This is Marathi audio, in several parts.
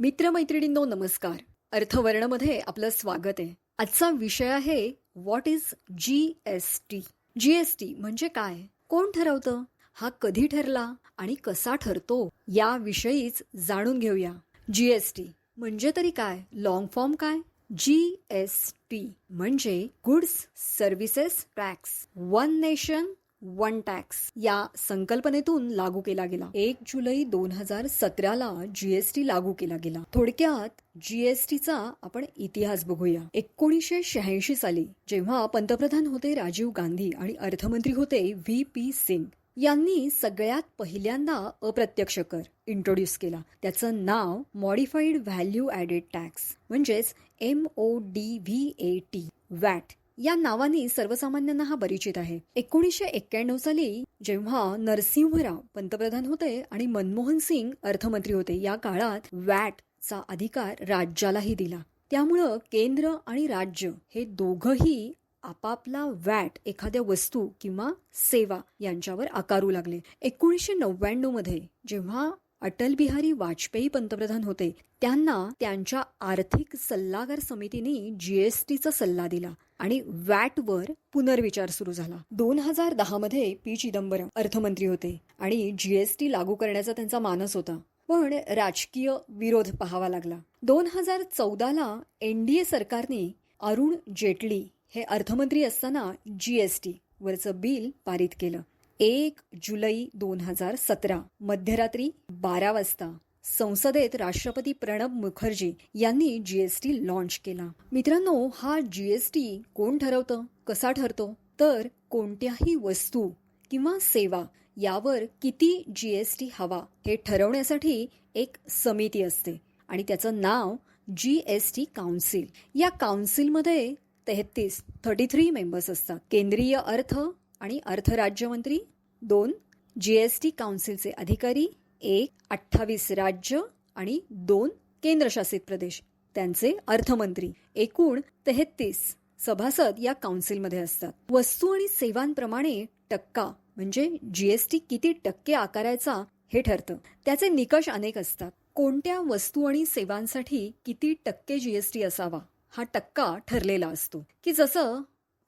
मित्रमैत्रिणींनो नमस्कार. अर्थवर्णमध्ये आपलं स्वागत आहे. आजचा विषय आहे what is G S T G S T म्हणजे काय? कोण ठरवतं? हा कधी ठरला आणि कसा ठरतो? याविषयीच जाणून घेऊया. जी एस टी म्हणजे तरी काय? लॉंग फॉर्म काय? जी एस टी म्हणजे goods services tax one nation one tax या संकल्पनेतून लागू केला गेला. एक जुलै दोन हजार सतराला जीएसटी लागू केला गेला. थोडक्यात जीएसटीचा आपण इतिहास बघूया. एकोणीसशे शहाऐंशी साली जेव्हा पंतप्रधान होते राजीव गांधी आणि अर्थमंत्री होते व्ही पी सिंग यांनी सगळ्यात पहिल्यांदा अप्रत्यक्ष कर इंट्रोड्यूस केला. त्याचं नाव मॉडिफाईड व्हॅल्यू ऍडेड टॅक्स म्हणजेच M O D V A T VAT या नावाने सर्वसामान्यांना हा परिचित आहे. एकोणीसशे एक्क्याण्णव साली जेव्हा नरसिंहराव पंतप्रधान होते आणि मनमोहन सिंग अर्थमंत्री होते या काळात वॅट चा अधिकार राज्यालाही दिला. त्यामुळं केंद्र आणि राज्य हे दोघंही आपापला वॅट एखाद्या वस्तू किंवा सेवा यांच्यावर आकारू लागले. एकोणीसशे नव्याण्णवमध्ये जेव्हा अटल बिहारी वाजपेयी पंतप्रधान होते. त्यांना त्यांच्या आर्थिक सल्लागार समितीने जीएसटीचा सल्ला दिला आणि वॅटवर पुनर्विचार सुरू झाला. दोन हजार दहा मध्ये पी चिदंबरम अर्थमंत्री होते आणि जीएसटी लागू करण्याचा त्यांचा मानस होता. पण राजकीय विरोध पाहावा लागला. दोन हजार चौदाला एनडीए सरकारने अरुण जेटली हे अर्थमंत्री असताना जीएसटी वरचं बिल पारित केलं. एक जुलै दोन हजार सतरा मध्यरात्री बारा वाजता संसदेत राष्ट्रपती प्रणब मुखर्जी यांनी जीएसटी लॉन्च केला. मित्रांनो हा जीएसटी कोण ठरवतं कसा ठरतो? तर कोणत्याही वस्तू किंवा सेवा यावर किती जीएसटी हवा हे ठरवण्यासाठी एक समिती असते आणि त्याचं नाव जीएसटी काउन्सिल या काउन्सिलमध्ये तेहतीस थर्टी थ्री मेंबर्स असतात. केंद्रीय अर्थ आणि अर्थ राज्यमंत्री दोन जीएसटी काउन्सिलचे अधिकारी एक अठ्ठावीस राज्य आणि दोन केंद्रशासित प्रदेश. त्यांचे अर्थमंत्री. एकूण तेहतीस सभासद या काउन्सिलमध्ये असतात. वस्तू आणि सेवांप्रमाणे टक्का म्हणजे जीएसटी किती टक्के आकारायचा हे ठरतं. त्याचे निकष अनेक असतात. कोणत्या वस्तू आणि सेवांसाठी किती टक्के जीएसटी असावा हा टक्का ठरलेला असतो. की जसं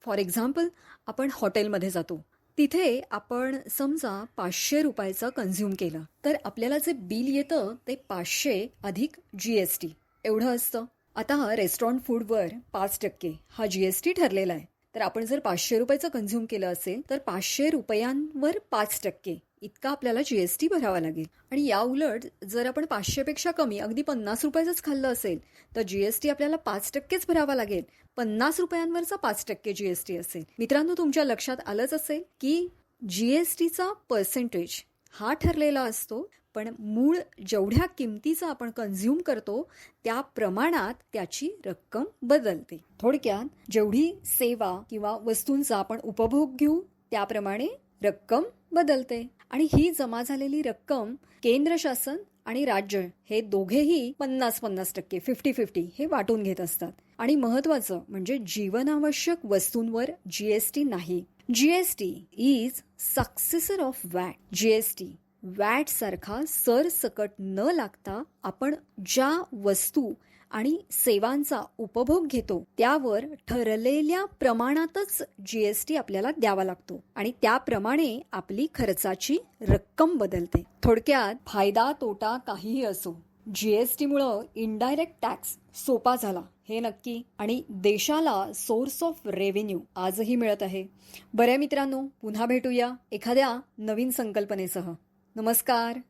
फॉर एक्झाम्पल आपण हॉटेलमध्ये जातो. तिथे आपण समजा पाचशे रुपयाचं कन्झ्युम केलं तर आपल्याला जे बिल येतं ते पाचशे अधिक जी एस टी एवढं असतं. आता रेस्टॉरंट फूडवर पाच टक्के हा जी एस टी ठरलेला आहे. तर आपण जर पाचशे रुपयाचं कन्झ्युम केलं असेल तर पाचशे रुपयांवर पाच टक्के. इतका आपल्याला जीएसटी भरावा लागेल. आणि या उलट जर आपण पाचशेपेक्षा कमी अगदी पन्नास रुपयाचंच खाल्लं असेल तर जीएसटी आपल्याला पाच टक्केच भरावा लागेल. पन्नास रुपयांवरचा पाच टक्के जीएसटी असेल. मित्रांनो तुमच्या लक्षात आलंच असेल की जीएसटीचा पर्सेंटेज हा ठरलेला असतो पण मूळ जेवढ्या किमतीचा आपण कन्झ्युम करतो त्या प्रमाणात त्याची रक्कम बदलते. थोडक्यात जेवढी सेवा किंवा वस्तूंचा आपण उपभोग घेऊ त्याप्रमाणे रक्कम बदलते. आणि ही जमा झालेली रक्कम केंद्र शासन आणि राज्य हे दोघेही पन्नास पन्नास टक्के फिफ्टी फिफ्टी हे वाटून घेत असतात. आणि महत्वाचं म्हणजे जीवनावश्यक वस्तूंवर जीएसटी नाही. GST is successor of VAT GST वॅटसारखा सरसकट न लागता आपण ज्या वस्तू आणि सेवांचा उपभोग घेतो त्यावर ठरलेल्या प्रमाणातच जीएसटी आपल्याला द्यावा लागतो आणि त्याप्रमाणे आपली खर्चाची रक्कम बदलते. थोडक्यात फायदा तोटा काहीही असो जीएसटीमुळं इनडायरेक्ट टॅक्स सोपा झाला हे नक्की. आणि देशाला सोर्स ऑफ रेव्हेन्यू आजही मिळत आहे. बऱ्या मित्रांनो पुन्हा भेटूया एखाद्या नवीन संकल्पनेसह. नमस्कार.